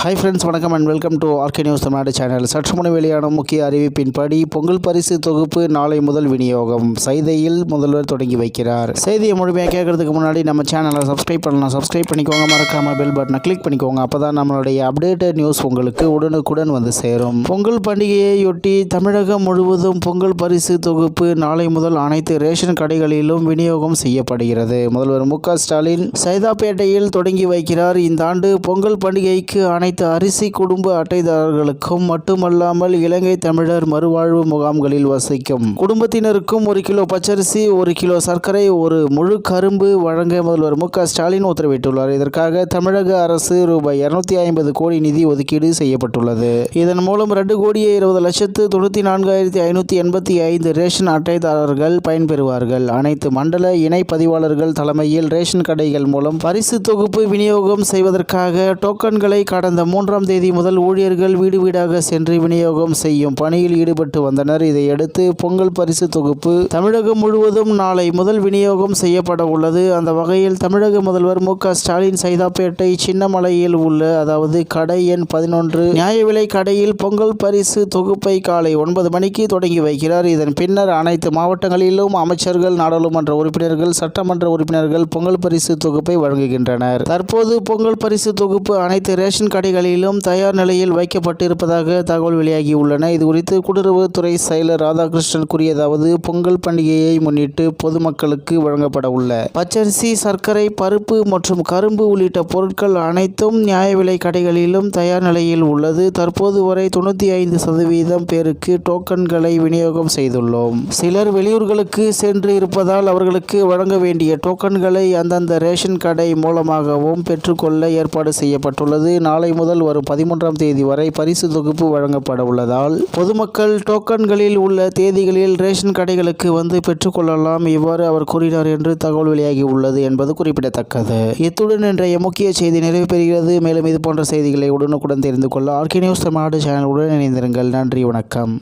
Hi friends வணக்கம் and welcome to RK news Tamil Nadu channel சற்று முனை வெளியான முக்கிய அறிவிப்பின்படி பொங்கல் பரிசு தொகுப்பு நாளை முதல் விநியோகம். சைதையில் முதல்வர் தொடங்கி வைக்கிறார். செய்தியை முழுமையாக கேட்கறதுக்கு முன்னாடி நம்ம சேனலை சப்ஸ்கிரைப் பண்ணலாம். சப்ஸ்கிரைப் பண்ணிக்கோங்க மறக்காமல் பெல் பட்டனை கிளிக் பண்ணிக்கோங்க. அப்போ தான் நம்மளுடைய அப்டேட்டட் நியூஸ் உங்களுக்கு உடனுக்குடன் வந்து சேரும். பொங்கல் பண்டிகையையொட்டி தமிழகம் முழுவதும் பொங்கல் பரிசு தொகுப்பு நாளை முதல் அனைத்து ரேஷன் கடைகளிலும் விநியோகம் செய்யப்படுகிறது. முதல்வர் மு ஸ்டாலின் சைதாப்பேட்டையில் தொடங்கி வைக்கிறார். இந்த ஆண்டு பொங்கல் பண்டிகைக்கு அனைத்து அரிசி குடும்ப அட்டைதாரர்களுக்கும் மட்டுமல்லாமல் இலங்கை தமிழர் மறுவாழ்வு முகாம்களில் வசிக்கும். குடும்பத்தினருக்கும் ஒரு கிலோ பச்சரிசி ஒரு கிலோ சர்க்கரை ஒரு முழு கரும்பு வழங்க முதல்வர் மு ஸ்டாலின் உத்தரவிட்டுள்ளார். இதற்காக தமிழக அரசு ரூபாய் இருநூத்தி ஐம்பது கோடி நிதி ஒதுக்கீடு செய்யப்பட்டுள்ளது. இதன் மூலம் ரெண்டு கோடியே இருபது லட்சத்து தொண்ணூற்றி நான்காயிரத்தி ஐநூற்றி எண்பத்தி ஐந்து ரேஷன் அட்டைதாரர்கள் பயன்பெறுவார்கள். அனைத்து மண்டல இணை பதிவாளர்கள் தலைமையில் ரேஷன் கடைகள் மூலம் பரிசு தொகுப்பு விநியோகம் செய்வதற்காக டோக்கன்களை கடந்த மூன்றாம் தேதி முதல் ஊழியர்கள் வீடு வீடாக சென்று விநியோகம் செய்யும் பணியில் ஈடுபட்டு வந்தனர். இதையடுத்து பொங்கல் பரிசு தொகுப்பு தமிழகம் முழுவதும் நாளை முதல் விநியோகம் செய்யப்பட உள்ளது. அந்த வகையில் தமிழக முதல்வர் மு. ஸ்டாலின் சைதாப்பேட்டை சின்னமலையில் உள்ள அதாவது கடை எண் பதினொன்று நியாய விலை கடையில் பொங்கல் பரிசு தொகுப்பை காலை ஒன்பது மணிக்கு தொடங்கி வைக்கிறார். இதன் பின்னர் அனைத்து மாவட்டங்களிலும் அமைச்சர்கள் நாடாளுமன்ற உறுப்பினர்கள் சட்டமன்ற உறுப்பினர்கள் பொங்கல் பரிசு தொகுப்பை வழங்குகின்றனர். தற்போது பொங்கல் பரிசு தொகுப்பு அனைத்து ரேஷன் கடைகளிலும் தயார் நிலையில் வைக்கப்பட்டிருப்பதாக தகவல் வெளியாகியுள்ளன. இது குறித்து கூட்டுறவுத்துறை செயலர் ராதாகிருஷ்ணன் கூறியதாவது பொங்கல் பண்டிகையை முன்னிட்டு பொதுமக்களுக்கு வழங்கப்பட உள்ள பச்சரிசி சர்க்கரை பருப்பு மற்றும் கரும்பு உள்ளிட்ட பொருட்கள் அனைத்தும் நியாய விலை கடைகளிலும் தயார் நிலையில் உள்ளது. தற்போது வரை தொண்ணூற்றி ஐந்து சதவீதம் பேருக்கு டோக்கன்களை விநியோகம் செய்துள்ளோம். சிலர் வெளியூர்களுக்கு சென்று இருப்பதால் அவர்களுக்கு வழங்க வேண்டிய டோக்கன்களை அந்தந்த ரேஷன் கடை மூலமாகவும் பெற்றுக்கொள்ள ஏற்பாடு செய்யப்பட்டுள்ளது. நாளை முதல் வரும் பதிமூன்றாம் தேதி வரை பரிசு தொகுப்பு வழங்கப்பட உள்ளதால் பொதுமக்கள் டோக்கன்களில் உள்ள தேதிகளில் ரேஷன் கடைகளுக்கு வந்து பெற்றுக்கொள்ளலாம் இவ்வாறு அவர் கூறினார் என்று தகவல் வெளியாகி உள்ளது என்பது குறிப்பிடத்தக்கது. இத்துடன் இன்றைய முக்கிய செய்தி நிறைவு பெறுகிறது. மேலும் இது போன்ற செய்திகளை உடனுக்குடன் தெரிந்து கொள்ள ஆர்கே நியூஸ் தமிழ்நாடு சேனலுடன் இணைந்திருங்கள். நன்றி வணக்கம்.